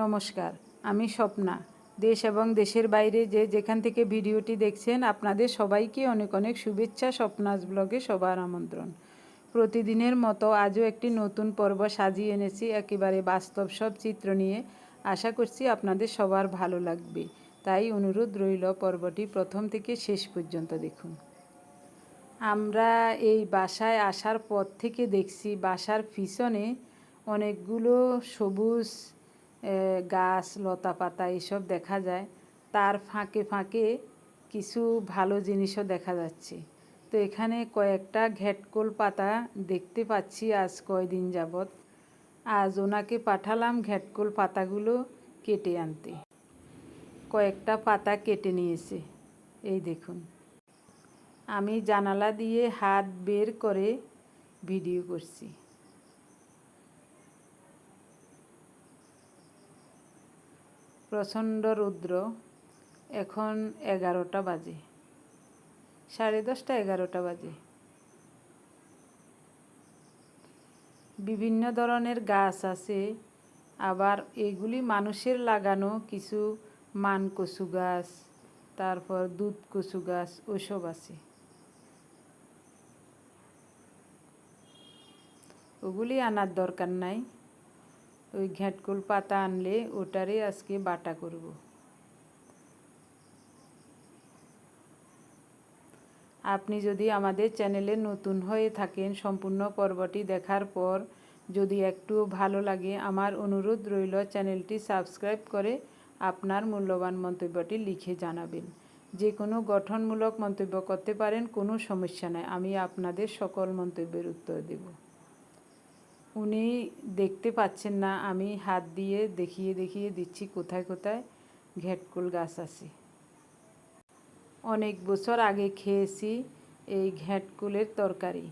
নমস্কার, আমি স্বপ্না। দেশ এবং দেশের বাইরে যে যেখান থেকে ভিডিওটি দেখছেন, আপনাদের সবাইকে অনেক অনেক শুভেচ্ছা, স্বপ্নাস ব্লগে সবার আমন্ত্রণ। প্রতিদিনের মতো আজও একটি নতুন পর্ব সাজিয়ে এনেছি, একেবারে বাস্তব সব চিত্র নিয়ে। আশা করছি আপনাদের সবার ভালো লাগবে। তাই অনুরোধ রইল পর্বটি প্রথম থেকে শেষ পর্যন্ত দেখুন। আমরা এই বাসায় আসার পর থেকে দেখছি, বাসার পিছনে অনেকগুলো সবুজ গাছ, লতা পাতা এসব দেখা যায়। তার ফাঁকে ফাঁকে কিছু ভালো জিনিসও দেখা যাচ্ছে। তো এখানে কয়েকটা ঘেটকোল পাতা দেখতে পাচ্ছি আজ কয়দিন যাবৎ। আজ ওনাকে পাঠালাম ঘেটকোল পাতাগুলো কেটে আনতে। কয়েকটা পাতা কেটে নিয়েছে। এই দেখুন। আমি জানালা দিয়ে হাত বের করে ভিডিও করছি। প্রচণ্ড রৌদ্র। এখন এগারোটা বাজে। সাড়ে দশটা এগারোটা বাজে। বিভিন্ন ধরনের গাছ আছে। আবার এগুলি মানুষের লাগানো কিছু মান কচু গাছ, তারপর দুধ কচু গাছ, ওসব আছে। ওগুলি আনার দরকার নাই। ওই ঘ্যাটকুল পাতা আনলে ওটারে আজকে বাটা করব। আপনি যদি আমাদের চ্যানেলে নতুন হয়ে থাকেন সম্পূর্ণ পর্বটি দেখার পর যদি একটু ভালো লাগে, আমার অনুরোধ রইল চ্যানেলটি সাবস্ক্রাইব করে আপনার মূল্যবান মন্তব্যটি লিখে জানাবেন। যে কোনো গঠনমূলক মন্তব্য করতে পারেন, কোনো সমস্যা নাই। আমি আপনাদের সকল মন্তব্যের উত্তর দেব। উনি দেখতে পাচ্ছেন না, আমি হাত দিয়ে দেখিয়ে দেখিয়ে দিচ্ছি কোথায় কোথায় ঘেটকুল গাছ আছে অনেক বছর আগে খেয়েছি এই ঘেটকুলের তরকারি,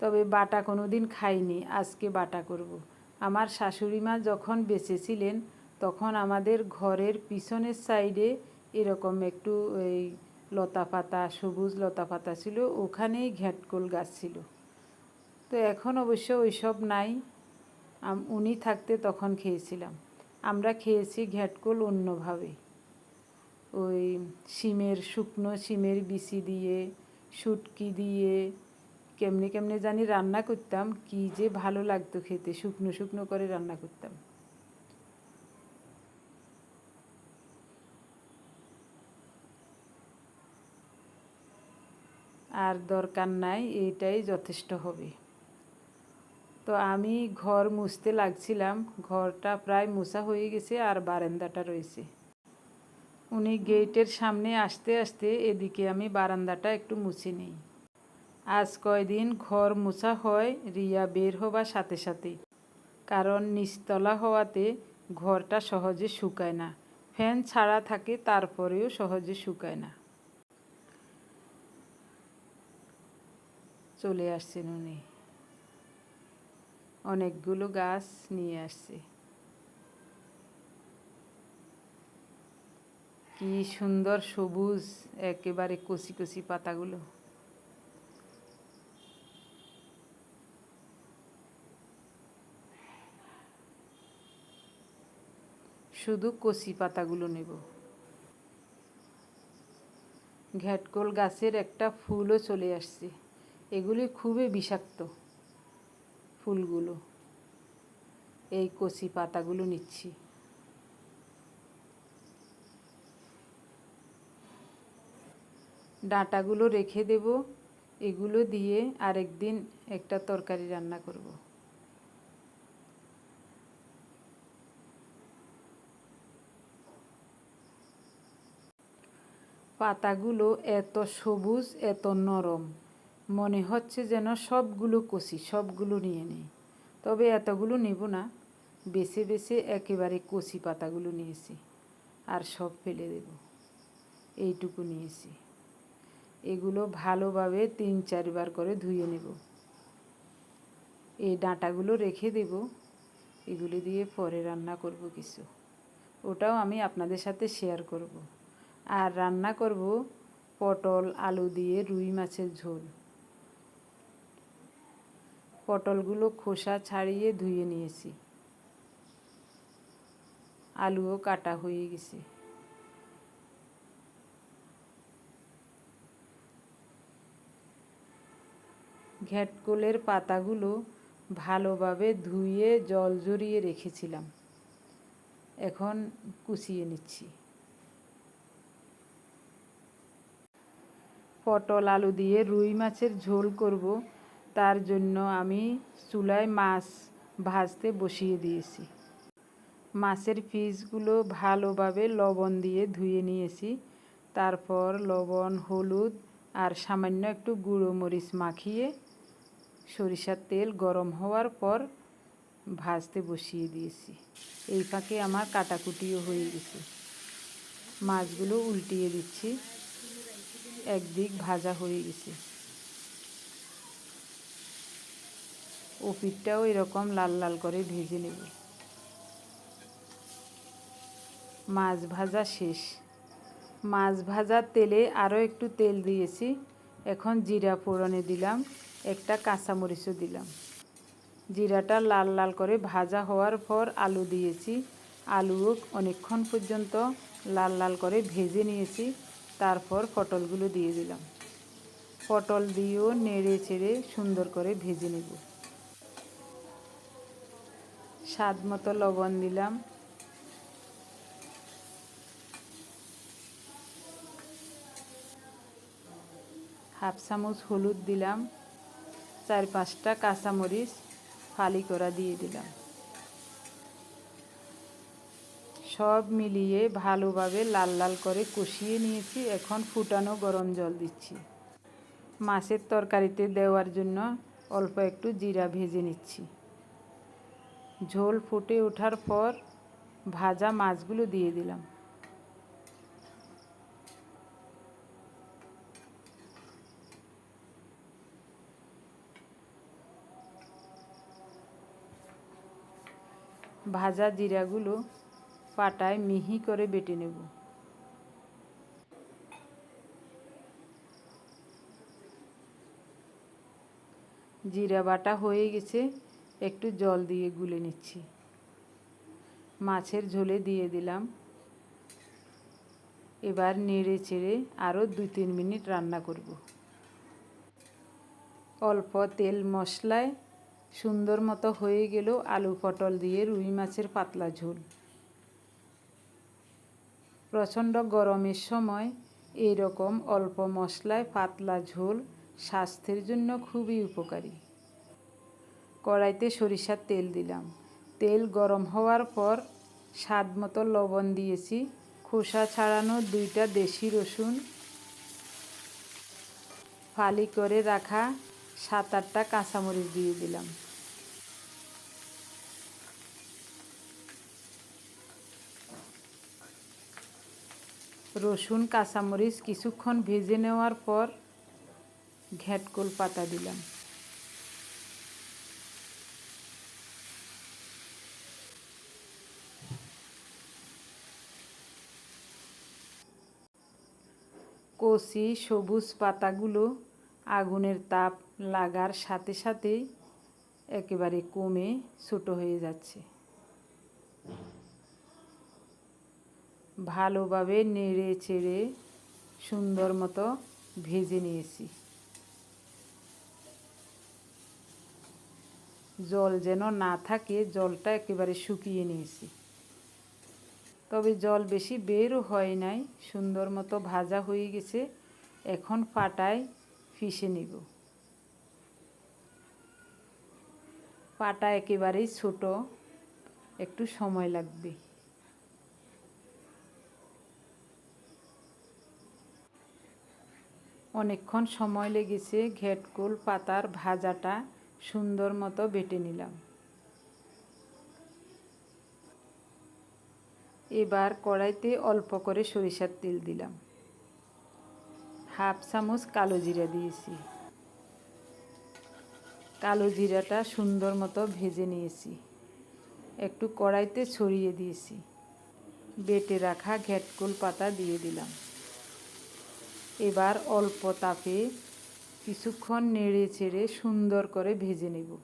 তবে বাটা কোনো দিন খাইনি, আজকে বাটা করব। আমার শাশুড়ি মা যখন বেঁচেছিলেন, তখন আমাদের ঘরের পিছনের সাইডে এরকম একটু এই লতা পাতা সবুজ লতা পাতা ছিল, ওখানেই ঘেটকুল গাছ ছিল তো এখন অবশ্য ওইসব নাই। উনি থাকতে তখন খেয়েছিলাম। আমরা খেয়েছি ঘ্যাটকোল অন্যভাবে। ওই শিমের শুকনো শিমের বিচি দিয়ে, শুটকি দিয়ে, কেমনে কেমনে জানি রান্না করতাম, কি যে ভালো লাগতো খেতে, শুকনো শুকনো করে রান্না করতাম। আর দরকার নাই, এটাই যথেষ্ট হবে। তো আমি ঘর মুছতে লাগছিলাম। ঘরটা প্রায় মোছা হয়ে গেছে আর বারান্দাটা রয়েছে। উনি গেটের সামনে আসতে আসতে এদিকে আমি বারান্দাটা একটু মুছে নিই। আজ কয়দিন ঘর মোছা হয়, রিয়া বের হবার সাথে সাথে। কারণ নিচতলা হওয়াতে ঘরটা সহজে শুকায় না। ফ্যান ছাড়া থাকে, তারপরেও সহজে শুকায় না। চলে আসছেন উনি। অনেকগুলো গাছ নিয়ে আসছে। কি সুন্দর সবুজ, একেবারে কচি কচি পাতাগুলো। শুধু কচি পাতাগুলো নেব। ঘ্যাটকোল গাছের একটা ফুলও চলে আসছে। এগুলি খুবই বিষাক্ত। ফুলগুলো, এই কচি পাতাগুলো নিচ্ছি। ডাঁটাগুলো রেখে দেব, এগুলো দিয়ে আরেকদিন একটা তরকারি রান্না করব। পাতাগুলো এত সবুজ, এত নরম। মনে হচ্ছে যেন সবগুলো কষি, সবগুলো নিয়ে নেই। তবে এতগুলো নেব না। বেছে বেছে একেবারে কষি পাতাগুলো নিয়েছি আর সব ফেলে দেব। এইটুকু নিয়েছি। এগুলো ভালোভাবে তিন চারবার করে ধুয়ে নেব। এই ডাঁটাগুলো রেখে দেব। এগুলি দিয়ে পরে রান্না করব কিছু। ওটাও আমি আপনাদের সাথে শেয়ার করব। আর রান্না করব পটল, আলু দিয়ে রুই মাছের ঝোল। পটলগুলো খোসা ছাড়িয়ে ধুয়ে নিয়েছি। আলুও কাটা হয়ে গেছে। ঘ্যাটকোলের পাতাগুলো ভালোভাবে ধুয়ে জল জড়িয়ে রেখেছিলাম। এখন কুচিয়ে নিচ্ছি। পটল আলু দিয়ে রুই মাছের ঝোল করব। তার জন্য আমি চুলায় মাছ ভাজতে বসিয়ে দিয়েছি। মাছের পিসগুলো ভালোভাবে লবণ দিয়ে ধুয়ে নিয়েছি। তারপর লবণ, হলুদ আর সামান্য একটু গুঁড়ো মরিচ মাখিয়ে সরিষার তেল গরম হওয়ার পর ভাজতে বসিয়ে দিয়েছি। এই ফাঁকে আমার কাটাকুটিও হয়ে গেছে। মাছগুলো উল্টিয়ে দিচ্ছি। একদিক ভাজা হয়ে গেছে। ও পিঠটাও এরকম লাল লাল করে ভেজে নেব। মাছ ভাজা শেষ। মাছ ভাজার তেলে আরও একটু তেল দিয়েছি। এখন জিরা ফোড়নে দিলাম, একটা কাঁচামরিচও দিলাম। জিরাটা লাল লাল করে ভাজা হওয়ার পর আলু দিয়েছি। আলুও অনেকক্ষণ পর্যন্ত লাল লাল করে ভেজে নিয়েছি। তারপর পটলগুলো দিয়ে দিলাম। পটল দিয়েও নেড়ে চেড়ে সুন্দর করে ভেজে নেব। স্বাদ মতো লবণ দিলাম। হাফ চামচ হলুদ দিলাম। চার পাঁচটা কাঁচামরিচ ফালি করা দিয়ে দিলাম। সব মিলিয়ে ভালোভাবে লাল লাল করে কষিয়ে নিয়েছি। এখন ফুটানো গরম জল দিচ্ছি। মাছের তরকারিতে দেওয়ার জন্য অল্প একটু জিরা ভেজে নিচ্ছি। ঝোল ফুটে ওঠার পর ভাজা মাছগুলো দিয়ে দিলাম। ভাজা জিরাগুলো পাটায় মিহি করে বেটে নেব। জিরা বাটা হয়ে গেছে। একটু জল দিয়ে গুলে নিচ্ছি। মাছের ঝোলে দিয়ে দিলাম। এবার নেড়ে চেড়ে আরও দু তিন মিনিট রান্না করব। অল্প তেল মশলায় সুন্দর মতো হয়ে গেল আলু পটল দিয়ে রুই মাছের পাতলা ঝোল। প্রচণ্ড গরমের সময় এই রকম অল্প মশলায় পাতলা ঝোল স্বাস্থ্যের জন্য খুবই উপকারী। কড়াইতে সরিষার তেল দিলাম। তেল গরম হওয়ার পর স্বাদ মতো লবণ দিয়েছি। খোসা ছাড়ানো দুইটা দেশি রসুন ফালি করে রাখা সাত আটটা কাঁচামরিচ দিয়ে দিলাম। রসুন, কাঁচামরিচ কিছুক্ষণ ভেজে নেওয়ার পর ঘ্যাটকোল পাতা দিলাম। কচি সবুজ পাতাগুলো আগুনের তাপ লাগার সাথে সাথেই একেবারে কমে ছোট হয়ে যাচ্ছে। ভালোভাবে নেড়ে চেড়ে সুন্দর মতো ভেজে নিয়েছি। জল যেন না থাকে, জলটা একেবারে শুকিয়ে নিয়েছি। তবে জল বেশি বেরও হয় নাই, সুন্দর মতো ভাজা হয়ে গেছে। এখন পাটায় ফিসে নিব। পাটা একেবারেই ছোট, একটু সময় লাগবে। অনেকক্ষণ সময় লেগেছে, ঘেটকুল পাতার ভাজাটা সুন্দর মতো বেটে নিলাম। এবার কড়াইতে অল্প করে সরিষার তেল দিলাম। হাফ চামচ কালো জিরা দিয়েছি। কালো জিরাটা সুন্দর মতো ভেজে নিয়েছি। একটু কড়াইতে ছড়িয়ে দিয়েছি। বেটে রাখা ঘ্যাটকুল পাতা দিয়ে দিলাম। এবার অল্প তাপে কিছুক্ষণ নেড়ে চেড়ে সুন্দর করে ভেজে নেব।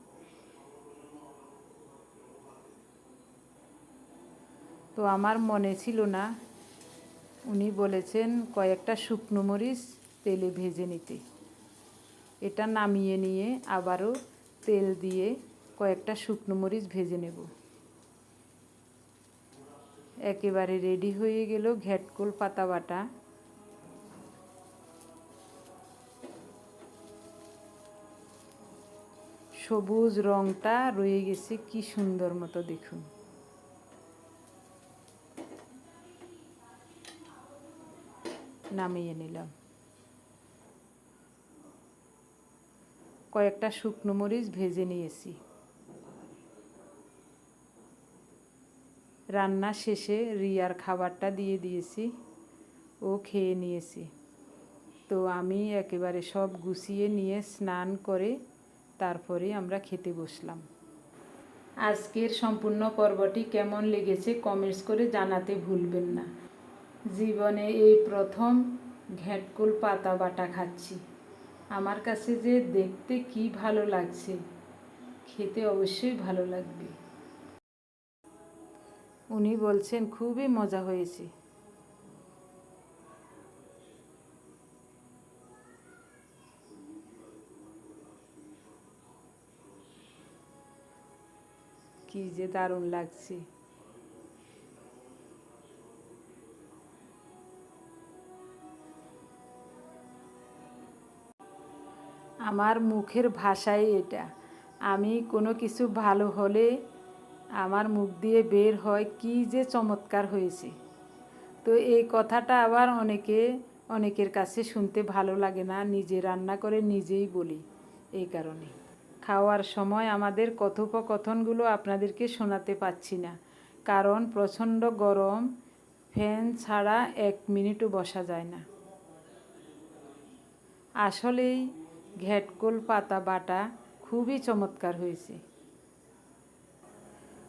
তো আমার মনে ছিল না। উনি বলেছেন, কয়েকটা শুকনো মরিচ তেলে ভেজে নিতে। এটা নামিয়ে নিয়ে আবারও তেল দিয়ে কয়েকটা শুকনো মরিচ ভেজে নেব। একেবারে রেডি হয়ে গেল ঘ্যাটকোল পাতা বাটা। সবুজ রংটা রয়ে গেছে, কি সুন্দর মতো দেখুন। নামিয়ে নিলাম। কয়েকটা শুকনো মরিচ ভেজে নিয়েছি। রান্না শেষে রিয়ার খাবারটা দিয়ে দিয়েছি। ও খেয়ে নিয়েছি। তো আমি একেবারে সব গুছিয়ে নিয়ে স্নান করে তারপরে আমরা খেতে বসলাম। আজকের সম্পূর্ণ পর্বটি কেমন লেগেছে কমেন্টস করে জানাতে ভুলবেন না। জীবনে এই প্রথম ঘ্যাটকুল পাতা বাটা খাচ্ছি। আমার কাছে যে দেখতে কি ভালো লাগছে, খেতে অবশ্যই ভালো লাগবে। উনি বলছেন, খুবই মজা হয়েছে। কি যে দারুণ লাগছে। আমার মুখের ভাষাই এটা। আমি কোনো কিছু ভালো হলে আমার মুখ দিয়ে বের হয় কি যে চমৎকার হয়েছে। তো এই কথাটা আবার অনেকে, অনেকের কাছে শুনতে ভালো লাগে না, নিজে রান্না করে নিজেই বলি এই কারণে। খাওয়ার সময় আমাদের কথোপকথনগুলো আপনাদেরকে শোনাতে পাচ্ছি না। কারণ প্রচণ্ড গরম, ফ্যান ছাড়া এক মিনিটও বসা যায় না। আসলেই ঘ্যাটকোল পাতা বাটা খুবই চমৎকার হয়েছে।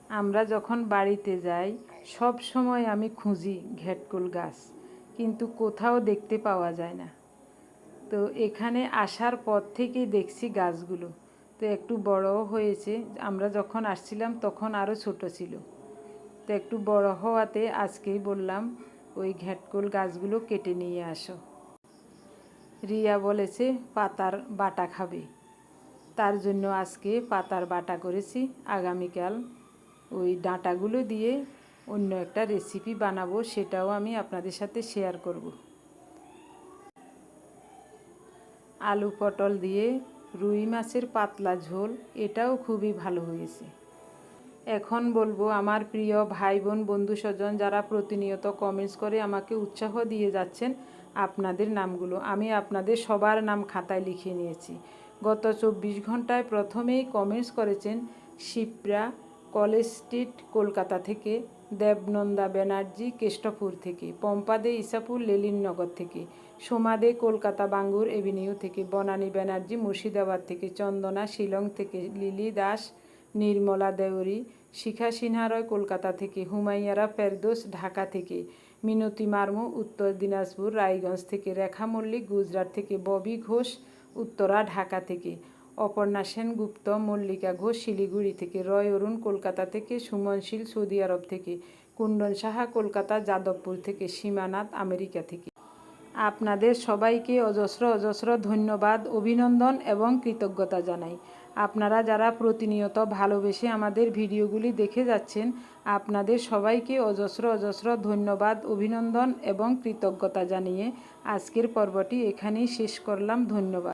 আমরা যখন বাড়িতে যাই, সব সময় আমি খুঁজি ঘ্যাটকোল গাছ, কিন্তু কোথাও দেখতে পাওয়া যায় না। তো এখানে আসার পর থেকেই দেখছি গাছগুলো। তো একটু বড়ও হয়েছে, আমরা যখন আসছিলাম তখন আরও ছোট ছিল। তো একটু বড় হওয়াতে আজকেই বললাম, ওই ঘ্যাটকোল গাছগুলো কেটে নিয়ে আসো। রিয়া বলেছে, পাতার বাটা খাবে। তার জন্য আজকে পাতার বাটা করেছি। আগামীকাল ওই ডাঁটাগুলো দিয়ে অন্য একটা রেসিপি বানাবো, সেটাও আমি আপনাদের সাথে শেয়ার করব। আলু পটল দিয়ে রুই মাছের পাতলা ঝোল, এটাও খুবই ভালো হয়েছে। এখন বলব, আমার প্রিয় ভাই বোন, বন্ধু স্বজন যারা প্রতিনিয়ত কমেন্টস করে আমাকে উৎসাহ দিয়ে যাচ্ছেন আপনাদের নামগুলো। আমি আপনাদের সবার নাম খাতায় লিখে নিয়েছি। গত চব্বিশ ঘন্টায় প্রথমেই কমেন্টস করেছেন শিপ্রা কলেজ স্ট্রিট কলকাতা থেকে, দেবনন্দা ব্যানার্জি কেষ্টপুর থেকে, পম্পাদে ইসাপুর লেলিননগর থেকে, সোমাদে কলকাতা বাঙ্গুর এভিনিউ থেকে, বনানী ব্যানার্জি মুর্শিদাবাদ থেকে, চন্দনা শিলং থেকে, লিলি দাস, নির্মলা দেউরি, শিখা সিনহারয় কলকাতা থেকে হুমাইয়ারা ফেরদোস ঢাকা থেকে মিনতি মার্মু, উত্তর দিনাজপুর, রায়গঞ্জ থেকে রেখা মল্লিক, গুজরাট থেকে ববি ঘোষ, উত্তরা, ঢাকা থেকে অপর্ণা সেনগুপ্ত মল্লিকা ঘোষ, শিলিগুড়ি থেকে রয় অরুণ, কলকাতা থেকে সুমনশীল সৌদি আরব থেকে কুণ্ডন সাহা, কলকাতা, যাদবপুর থেকে সীমানাথ, আমেরিকা থেকে। আপনাদের সবাইকে অজস্র অজস্র ধন্যবাদ, অভিনন্দন এবং কৃতজ্ঞতা জানাই। আপনারা যারা প্রতিনিয়ত ভালোবেসে আমাদের ভিডিওগুলি দেখে যাচ্ছেন, আপনাদের সবাইকে অজস্র অজস্র ধন্যবাদ, অভিনন্দন এবং কৃতজ্ঞতা জানিয়ে আজকের পর্বটি এখানেই শেষ করলাম। ধন্যবাদ।